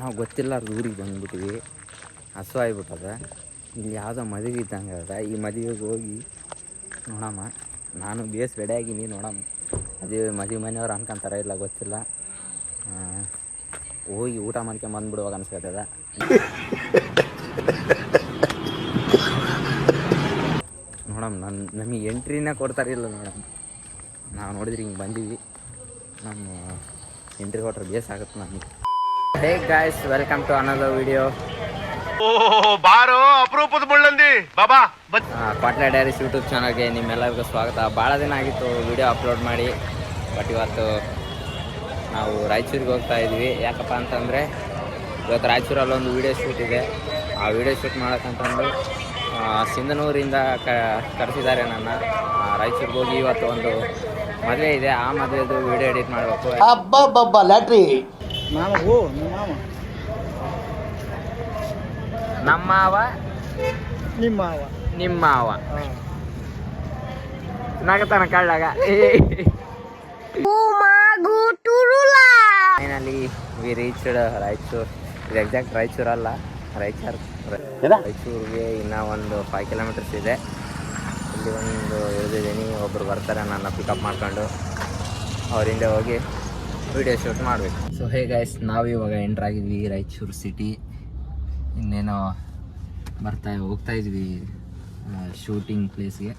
ನಾವು ಗೊತ್ತಿಲ್ಲಾರ್ದು ಊರಿಗೆ ಬಂದ್ಬಿಟ್ಟಿವಿ ಹಸು ಆಗ್ಬಿಟ್ಟದ. ಇಲ್ಲಿ ಯಾವುದೋ ಮದುವೆ ಇದ್ದಂಗೆ ಅದ. ಈ ಮದುವೆಗೆ ಹೋಗಿ ನೋಡಮ್ಮ, ನಾನು ಬೇಸ್ ರೆಡಿ ಆಗೀನಿ ನೋಡಮ್ಮ. ಮದುವೆ ಮದುವೆ ಮನೆಯವ್ರು ಅನ್ಕೊಂತಾರ ಇಲ್ಲ ಗೊತ್ತಿಲ್ಲ. ಹೋಗಿ ಊಟ ಮಾಡ್ಕೊಂಡು ಬಂದ್ಬಿಡುವಾಗ ಅನ್ಸ್ಕೊತದ. ನೋಡಮ್ಮ ನನ್ನ ನಮಗೆ ಎಂಟ್ರಿನೇ ಕೊಡ್ತಾರಿಲ್ಲ ನೋಡಮ್ಮ. ನಾವು ನೋಡಿದ್ರೆ ಹಿಂಗೆ ಬಂದೀವಿ. ನಮ್ಮ ಎಂಟ್ರಿ ಕೊಟ್ರೆ ಬೇಸ್ ಆಗುತ್ತೆ ನಮಗೆ. Hey guys welcome to another video ಓ ಬಾರೋ ಅಪರೂಪದ ಮುಳ್ಳಂದಿ. ಬಾಬಾ ಕ್ವಾಟ್ಲೆ ಡೈರೀಸ್ ಯೂಟ್ಯೂಬ್ ಚಾನಲ್ಗೆ ನಿಮ್ಮೆಲ್ಲರಿಗೂ ಸ್ವಾಗತ. ಭಾಳ ದಿನ ಆಗಿತ್ತು ವಿಡಿಯೋ ಅಪ್ಲೋಡ್ ಮಾಡಿ ಬಟ್ ಇವತ್ತು ನಾವು ರಾಯಚೂರಿಗೆ ಹೋಗ್ತಾ ಇದ್ವಿ. ಯಾಕಪ್ಪ ಅಂತಂದರೆ ಇವತ್ತು ರಾಯಚೂರಲ್ಲಿ ಒಂದು ವಿಡಿಯೋ ಶೂಟ್ ಇದೆ. ಆ ವಿಡಿಯೋ ಶೂಟ್ ಮಾಡೋಕ್ಕಂತಂದು ಆ, ಸಿಂಧನೂರಿಂದ ಕ ಕರೆಸಿದ್ದಾರೆ ನನ್ನ. ರಾಯಚೂರಿಗೆ ಹೋಗಿ ಇವತ್ತು ಒಂದು ಮದುವೆ ಇದೆ. ಆ ಮದುವೆದು ವಿಡಿಯೋ ಎಡಿಟ್ ಮಾಡಬೇಕು. ಮಾಮ ಓ ನಿಮ್ಮ ಮಾಮ. ನಮ್ಮ ಮಾವ? ನಿಮ್ಮ ನಗತಾನ ಕಳ್ಳಾಗ. Finally we reached Raichur. ಇದು ಎಕ್ಸಾಕ್ಟ್ ರಾಯಚೂರ್ ಅಲ್ಲ ರಾಯಚೂರ್. ರಾಯಚೂರಿಗೆ ಇನ್ನೂ ಒಂದು ಫೈವ್ ಕಿಲೋಮೀಟರ್ಸ್ ಇದೆ. ಇಲ್ಲಿ ಒಂದು ಇಳಿದಿದ್ದೀನಿ. ಒಬ್ಬರು ಬರ್ತಾರೆ ನನ್ನ ಪಿಕಪ್ ಮಾಡ್ಕೊಂಡು. ಅವರಿಂದ ಹಿಂದೆ ಹೋಗಿ ವಿಡಿಯೋ ಶೂಟ್ ಮಾಡಬೇಕು. ಸೊ ಹೇ ಗೈಸ್ ನಾವು ಇವಾಗ ಎಂಟ್ರ್ ಆಗಿದ್ವಿ ರಾಯಚೂರು ಸಿಟಿ ಇನ್ನೇನೋ ಬರ್ತಾ ಹೋಗ್ತಾ ಇದ್ವಿ ಶೂಟಿಂಗ್ ಪ್ಲೇಸ್ಗೆ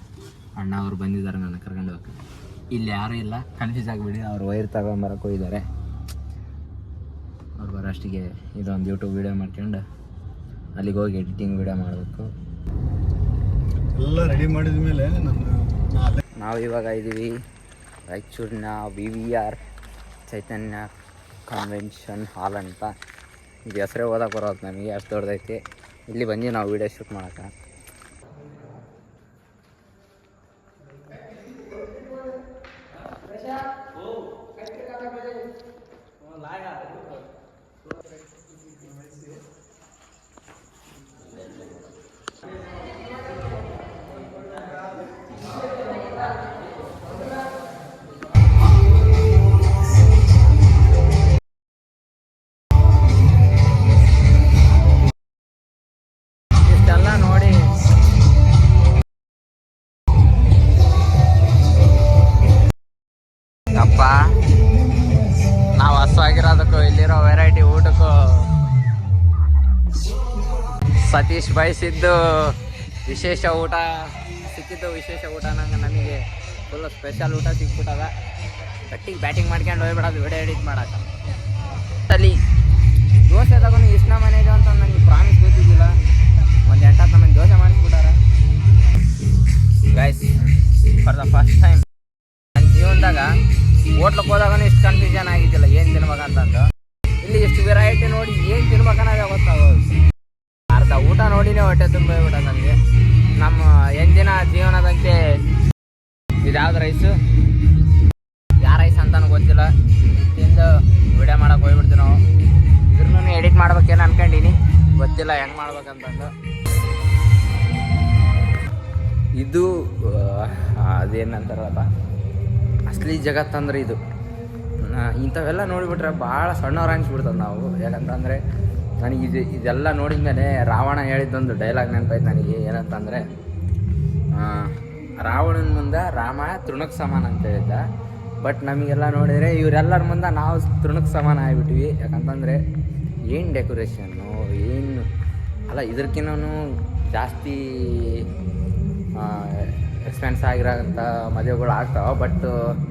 ಅಣ್ಣ ಅವ್ರು ಬಂದಿದ್ದಾರೆ ನನ್ನ ಕರ್ಕೊಂಡು ಹೋಗಕ್ಕೆ. ಇಲ್ಲಿ ಯಾರೂ ಇಲ್ಲ ಕನ್ಫ್ಯೂಸ್ ಆಗಿಬಿಡಿ ಅವ್ರು ವೈರ್ ತಗೊಂಬರಕ್ಕೆ ಹೋಗಿದ್ದಾರೆ. ಅವ್ರು ಬರೋಷ್ಟಿಗೆ ಇದೊಂದು ಯೂಟ್ಯೂಬ್ ವೀಡಿಯೋ ಮಾಡ್ಕೊಂಡು ಅಲ್ಲಿಗೆ ಹೋಗಿ ಎಡಿಟಿಂಗ್ ವೀಡಿಯೋ ಮಾಡಬೇಕು. ಎಲ್ಲ ರೆಡಿ ಮಾಡಿದ ಮೇಲೆ ನಾವು ಇವಾಗ ಇದ್ದೀವಿ ರಾಯಚೂರಿನ V V R Chaitanya convention hall ಅಂತ. ಇದು ಹೆಸರೇ ಓದಕ್ಕೆ ಬರೋದು ನಮಗೆ, ಅಷ್ಟು ದೊಡ್ಡದೈತಿ. ಇಲ್ಲಿ ಬಂದು ನಾವು ವೀಡಿಯೋ ಶೂಟ್ ಮಾಡೋಕೆ ಇಷ್ಟೆಲ್ಲ ಇಲ್ಲಿರೋ ವೆರೈಟಿ ಊಟಕ್ಕೂ ಸತೀಶ್ ಬಯಸಿದ್ದು ವಿಶೇಷ ಊಟ, ಸಿಕ್ಕಿದ್ದು ವಿಶೇಷ ಊಟ ನಂಗೆ ನಮಗೆ ಫುಲ್ ಸ್ಪೆಷಲ್ ಊಟ ಸಿಕ್ಬಿಟ್ಟದ. ಗಟ್ಟಿಗೆ ಬ್ಯಾಟಿಂಗ್ ಮಾಡ್ಕೊಂಡು ಹೋಗ್ಬಿಡೋದು ವಿಡಿಯೋ ಎಡಿಟ್ ಮಾಡಕ್ಕೆ. ಅಲ್ಲಿ ದೋಸೆ ತಗೊಂಡು ಇಷ್ಟ ಇದೆ ಅಂತ ನನಗೆ ಪ್ರಾಮಿಸ್ ಗೊತ್ತಿದ್ದಿಲ್ಲ. ಒಂದು ಎಂಟತ್ತು ನಮಗೆ dosa ಮಾಡಿಸ್ಬಿಟ್ಟಾರ. Guys for the first time ನನ್ನ ಜೀವನದಾಗ ಹೋಟ್ಲಕ್ಕೆ ಹೋದಾಗ ಇಷ್ಟು ಕನ್ಫ್ಯೂಷನ್ ಆಗಿದ್ದಿಲ್ಲ, ಏನು ತಿನ್ಬೇಕಂತಂದು. ವೆರೈಟಿ ನೋಡಿ ಏನು ತಿನ್ಬೇಕನ್ನೋದೇ ಗೊತ್ತಾಗೋದು. ಅರ್ಧ ಊಟ ನೋಡಿನೇ ಹೊಟ್ಟೆ ತುಂಬ ಬಿಡ ನನಗೆ ನಮ್ಮ ಎಂದಿನ ಜೀವನದಂತೆ ಇದ್ಯಾವ್ದು ರೈಸು ಯಾವ ರೈಸ್ ಅಂತನೂ ಗೊತ್ತಿಲ್ಲ. ತಿಂದು ವಿಡಿಯೋ ಮಾಡಕ್ಕೆ ಹೋಗ್ಬಿಡ್ತೀವಿ ನಾವು. ಇದ್ರೂ ಎಡಿಟ್ ಮಾಡ್ಬೇಕೇನು ಅನ್ಕೊಂಡಿನಿ. ಗೊತ್ತಿಲ್ಲ ಹೆಂಗೆ ಮಾಡ್ಬೇಕಂತಂದು. ಇದು ಅದೇನಂತಾರಲ್ಲ ಅದೇನಂತಾರಲ್ಲಪ್ಪ ಅಸಲಿ ಜಗತ್ತಂದ್ರೆ ಇದು. ಇಂಥವೆಲ್ಲ ನೋಡಿಬಿಟ್ರೆ ಭಾಳ ಸಣ್ಣವ್ರು ಅನ್ಸ್ಬಿಡ್ತದೆ ನಾವು. ಯಾಕಂತಂದರೆ ನನಗೆ ಇದು ಇದೆಲ್ಲ ನೋಡಿದ ಮೇಲೆ ರಾವಣ ಹೇಳಿದ್ದೊಂದು ಡೈಲಾಗ್ ನೆನಪಾಯ್ತು ನನಗೆ. ಏನಂತಂದರೆ ರಾವಣನ ಮುಂದೆ ರಾಮ ತೃಣಕ್ಕೆ ಸಮಾನ ಅಂತ ಹೇಳಿದ್ದ. ಬಟ್ ನಮಗೆಲ್ಲ ನೋಡಿದರೆ ಇವರೆಲ್ಲರ ಮುಂದೆ ನಾವು ತೃಣಕ್ಕೆ ಸಮಾನ ಆಗಿಬಿಟ್ವಿ. ಯಾಕಂತಂದರೆ ಏನು ಡೆಕೋರೇಷನ್ನು, ಏನು, ಅಲ್ಲ ಇದಕ್ಕಿನ್ನೂ ಜಾಸ್ತಿ ಎಕ್ಸ್ಪೆನ್ಸ್ ಆಗಿರೋಂಥ ಮದುವೆಗಳು ಆಗ್ತಾವೆ ಬಟ್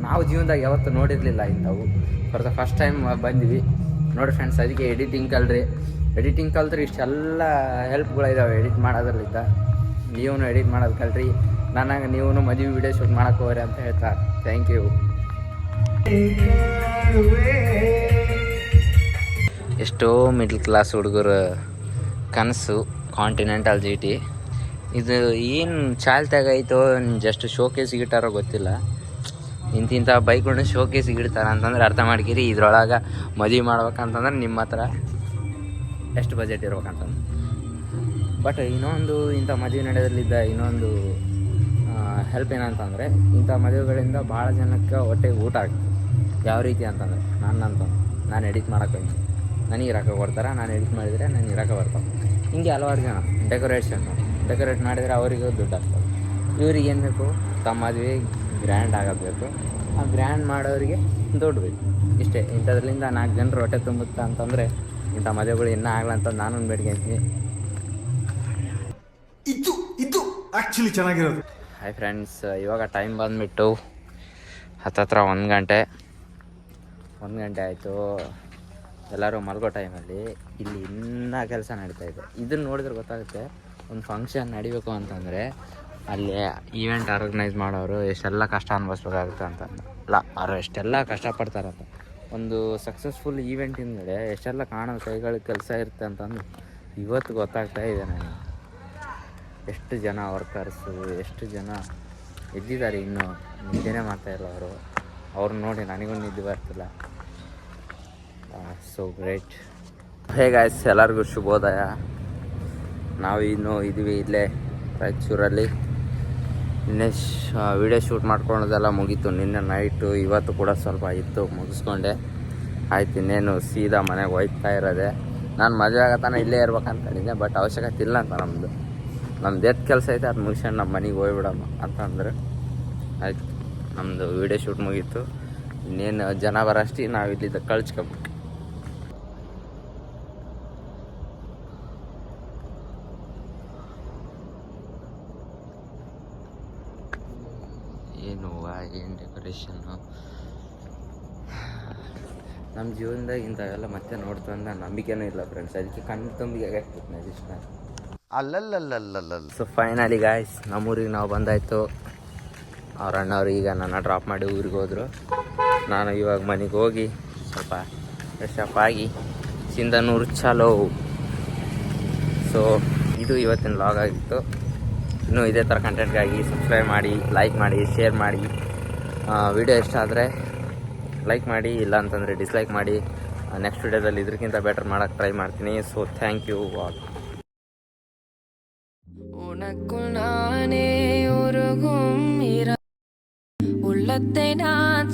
ನಾವು ಜೀವನದಾಗ ಯಾವತ್ತೂ ನೋಡಿರಲಿಲ್ಲ ಇಂಥವು. ಫಾರ್ ದ ಫಸ್ಟ್ ಟೈಮ್ ಬಂದ್ವಿ. ನೋಡಿ ಫ್ರೆಂಡ್ಸ್ ಅದಕ್ಕೆ ಎಡಿಟಿಂಗ್ ಕಲ್ರಿ. ಎಡಿಟಿಂಗ್ ಕಲ್ತ್ರಿ ಇಷ್ಟೆಲ್ಲ ಹೆಲ್ಪ್ಗಳಿದಾವೆ ಎಡಿಟ್ ಮಾಡೋದ್ರಲ್ಲಿದ್ದ. ನೀವು ಎಡಿಟ್ ಮಾಡೋದು ಕಲ್ರಿ ನನಗೆ ನೀವು ಮದುವೆ ವಿಡಿಯೋ ಶೂಟ್ ಮಾಡಕ್ಕೆ ಹೋಗ್ರಿ ಅಂತ ಹೇಳ್ತಾರೆ ಥ್ಯಾಂಕ್ ಯು ಎಷ್ಟೋ ಮಿಡ್ಲ್ ಕ್ಲಾಸ್ ಹುಡುಗರು ಕನಸು ಕಾಂಟಿನೆಂಟಲ್ ಜಿ ಟಿ ಇದು ಏನು ಚಾಲ್ತಾಗೈತೋ ಜಸ್ಟ್ ಶೋಕೇಸಿಗೆ ಇಟ್ಟಾರೋ ಗೊತ್ತಿಲ್ಲ. ಇಂತಿಂಥ ಬೈಕ್ಗಳನ್ನ ಶೋಕೇಸಿಗೆ ಇಡ್ತಾರೆ ಅಂತಂದ್ರೆ ಅರ್ಥ ಮಾಡ್ಕಿರಿ, ಇದ್ರೊಳಗೆ ಮದುವೆ ಮಾಡ್ಬೇಕಂತಂದ್ರೆ ನಿಮ್ಮ ಹತ್ರ ಎಷ್ಟು ಬಜೆಟ್ ಇರ್ಬೇಕಂತಂದ್ರೆ. ಬಟ್ ಇನ್ನೊಂದು ಇಂಥ ಮದುವೆ ನಡೆಯಲಿದ್ದ ಇನ್ನೊಂದು ಹೆಲ್ಪ್ ಏನಂತಂದರೆ ಇಂಥ ಮದುವೆಗಳಿಂದ ಭಾಳ ಜನಕ್ಕೆ ಹೊಟ್ಟೆಗೆ ಊಟ ಆಗ್ತದೆ. ಯಾವ ರೀತಿ ಅಂತಂದರೆ ನಾನು ಅಂತ ನಾನು ಎಡಿಟ್ ಮಾಡೋಕೆ ನನಗೆ ರೊಕ್ಕ ಕೊಡ್ತಾರೆ? ನಾನು ಎಡಿಟ್ ಮಾಡಿದರೆ ನನಗೆ ರೊಕ್ಕ ಬರ್ತಾವೆ. ಹಿಂಗೆ ಹಲವಾರು ಜನ ಡೆಕೋರೇಷನ್ ಡೆಕೋರೇಟ್ ಮಾಡಿದರೆ ಅವರಿಗೂ ದುಡ್ಡು ಆಗ್ತದೆ. ಇವ್ರಿಗೆ ಏನು ಬೇಕು? ತಮ್ಮ ಮದುವೆ ಗ್ರ್ಯಾಂಡ್ ಆಗಬೇಕು. ಆ ಗ್ರ್ಯಾಂಡ್ ಮಾಡೋರಿಗೆ ದುಡ್ಡು ಬೇಕು. ಇಷ್ಟೇ ಇಂಥದ್ರಿಂದ ನಾಲ್ಕು ಜನರು ಹೊಟ್ಟೆ ತುಂಬುತ್ತಾ ಅಂತಂದರೆ ಇಂಥ ಮದುವೆಗಳು ಇನ್ನೂ ಆಗಲ್ಲ ಅಂತ ನಾನು ಬೇಡ್ಕೊಂತೀನಿ ಇದು ಇದು ಆ್ಯಕ್ಚುಲಿ ಚೆನ್ನಾಗಿರೋದು. ಹಾಯ್ ಫ್ರೆಂಡ್ಸ್ ಇವಾಗ ಟೈಮ್ ಬಂದುಬಿಟ್ಟು ಹತ್ತತ್ರ ಒಂದು ಗಂಟೆ. ಒಂದು ಗಂಟೆ ಆಯಿತು. ಎಲ್ಲರೂ ಮಲ್ಗೋ ಟೈಮಲ್ಲಿ ಇಲ್ಲಿ ಇನ್ನೂ ಕೆಲಸ ನಡೀತಾ ಇದೆ. ಇದನ್ನು ನೋಡಿದ್ರೆ ಗೊತ್ತಾಗುತ್ತೆ. ಒಂದು ಫಂಕ್ಷನ್ ನಡಿಬೇಕು ಅಂತಂದರೆ ಅಲ್ಲಿ ಈವೆಂಟ್ ಆರ್ಗನೈಸ್ ಮಾಡೋರು ಎಷ್ಟೆಲ್ಲ ಕಷ್ಟ ಅನ್ಭವಿಸ್ಬೇಕಾಗುತ್ತೆ ಅಂತಂದು ಅಲ್ಲ, ಅವ್ರು ಎಷ್ಟೆಲ್ಲ ಕಷ್ಟಪಡ್ತಾರಂತ. ಒಂದು ಸಕ್ಸಸ್ಫುಲ್ ಈವೆಂಟ್ ಹಿಂದೆ ಎಷ್ಟೆಲ್ಲ ಕಾಣೋ ಕೈಗಳ ಕೆಲಸ ಇರುತ್ತೆ ಅಂತಂದು ಇವತ್ತು ಗೊತ್ತಾಗ್ತಾ ಇದೆ ನನಗೆ. ಎಷ್ಟು ಜನ ವರ್ಕರ್ಸು ಎಷ್ಟು ಜನ ಎದ್ದಿದ್ದಾರೆ ಇನ್ನೂ, ನಿದ್ದೆನೇ ಮಾಡ್ತಾ ಇಲ್ಲ ಅವರು. ಅವ್ರನ್ನ ನೋಡಿ ನನಗೂ ನಿದ್ದೆ ಬರ್ತಿಲ್ಲ. ಸೊ ಗ್ರೇಟ್ ಹೇಗಾಯ್ತು ಎಲ್ಲರಿಗೂ ಶುಭೋದಯ. ನಾವು ಇನ್ನೂ ಇದ್ವಿ ಇಲ್ಲೇ ರಾಯಚೂರಲ್ಲಿ. ನಿನ್ನೆ ವಿಡಿಯೋ ಶೂಟ್ ಮಾಡ್ಕೊಳೋದೆಲ್ಲ ಮುಗೀತು. ನಿನ್ನೆ ನೈಟು ಇವತ್ತು ಕೂಡ ಸ್ವಲ್ಪ ಇತ್ತು, ಮುಗಿಸ್ಕೊಂಡೆ. ಆಯ್ತು, ಇನ್ನೇನು ಸೀದಾ ಮನೆಗೆ ಹೋಯ್ತಾ ಇರೋದೆ. ನಾನು ಮದುವೆ ಆಗತ್ತಾನೆ ಇಲ್ಲೇ ಇರ್ಬೇಕಂತಂದಿದ್ದೆ ಬಟ್ ಅವಶ್ಯಕತೆ ಇಲ್ಲ ಅಂತ ನಮ್ಮದು ನಮ್ದು ಎತ್ ಕೆಲಸ ಐತೆ, ಅದು ಮುಗಿಸ್ಕೊಂಡು ನಮ್ಮ ಮನೆಗೆ ಹೋಗ್ಬಿಡಮ್ಮ ಅಂತಂದ್ರೆ ಆಯ್ತು ನಮ್ಮದು ವಿಡಿಯೋ ಶೂಟ್ ಮುಗೀತು. ಇನ್ನೇನು ಜನ ಬರೋಷ್ಟು ನಾವು ಇಲ್ಲಿದ್ದ ಕಳ್ಸ್ಕೊಬಿಟ್ಟು ಏನು ಡೆಕೋರೇಷನ್ನು ನಮ್ಮ ಜೀವನದಾಗ ಇಂಥವೆಲ್ಲ ಮತ್ತೆ ನೋಡ್ತು ಅಂತ ನಂಬಿಕೆನೂ ಇಲ್ಲ ಫ್ರೆಂಡ್ಸ್ ಅದಕ್ಕೆ ಕಣ್ಣು ತುಂಬಿಗೆ ಆಗ್ತಿತ್ತು ನಾನು ಇಷ್ಟ. ಅಲ್ಲಲ್ಲಲ್ಲಲ್ಲಲ್ಲ ಸೊ ಫೈನಲಿ ಗಾಯ್ಸ್ ನಮ್ಮೂರಿಗೆ ನಾವು ಬಂದಾಯಿತು. ಅವ್ರ ಅಣ್ಣವ್ರು ಈಗ ನನ್ನ ಡ್ರಾಪ್ ಮಾಡಿ ಊರಿಗೆ ಹೋದರು. ನಾನು ಇವಾಗ ಮನೆಗೆ ಹೋಗಿ ಸ್ವಲ್ಪ ಫ್ರೆಶ್ ಅಪ್ ಆಗಿ ಚಿಂದನೂರು ಚಾಲೋ. ಸೊ ಇದು ಇವತ್ತಿನ ಲಾಗ್ ಆಗಿತ್ತು. ಇನ್ನೂ ಇದೇ ಥರ ಕಂಟೆಂಟ್ಗಾಗಿ ಸಬ್ಸ್ಕ್ರೈಬ್ ಮಾಡಿ ಲೈಕ್ ಮಾಡಿ ಶೇರ್ ಮಾಡಿ. ವಿಡಿಯೋ ಇಷ್ಟ ಆದರೆ ಲೈಕ್ ಮಾಡಿ ಇಲ್ಲ ಅಂತಂದರೆ ಡಿಸ್ಲೈಕ್ ಮಾಡಿ ನೆಕ್ಸ್ಟ್ ವಿಡಿಯೋದಲ್ಲಿ ಇದಕ್ಕಿಂತ ಬೆಟರ್ ಮಾಡೋಕ್ಕೆ ಟ್ರೈ ಮಾಡ್ತೀನಿ ಸೊ ಥ್ಯಾಂಕ್ ಯು ಆಲ್ உனக்குள் நானே உருகும் இர உள்ளத்தை நான்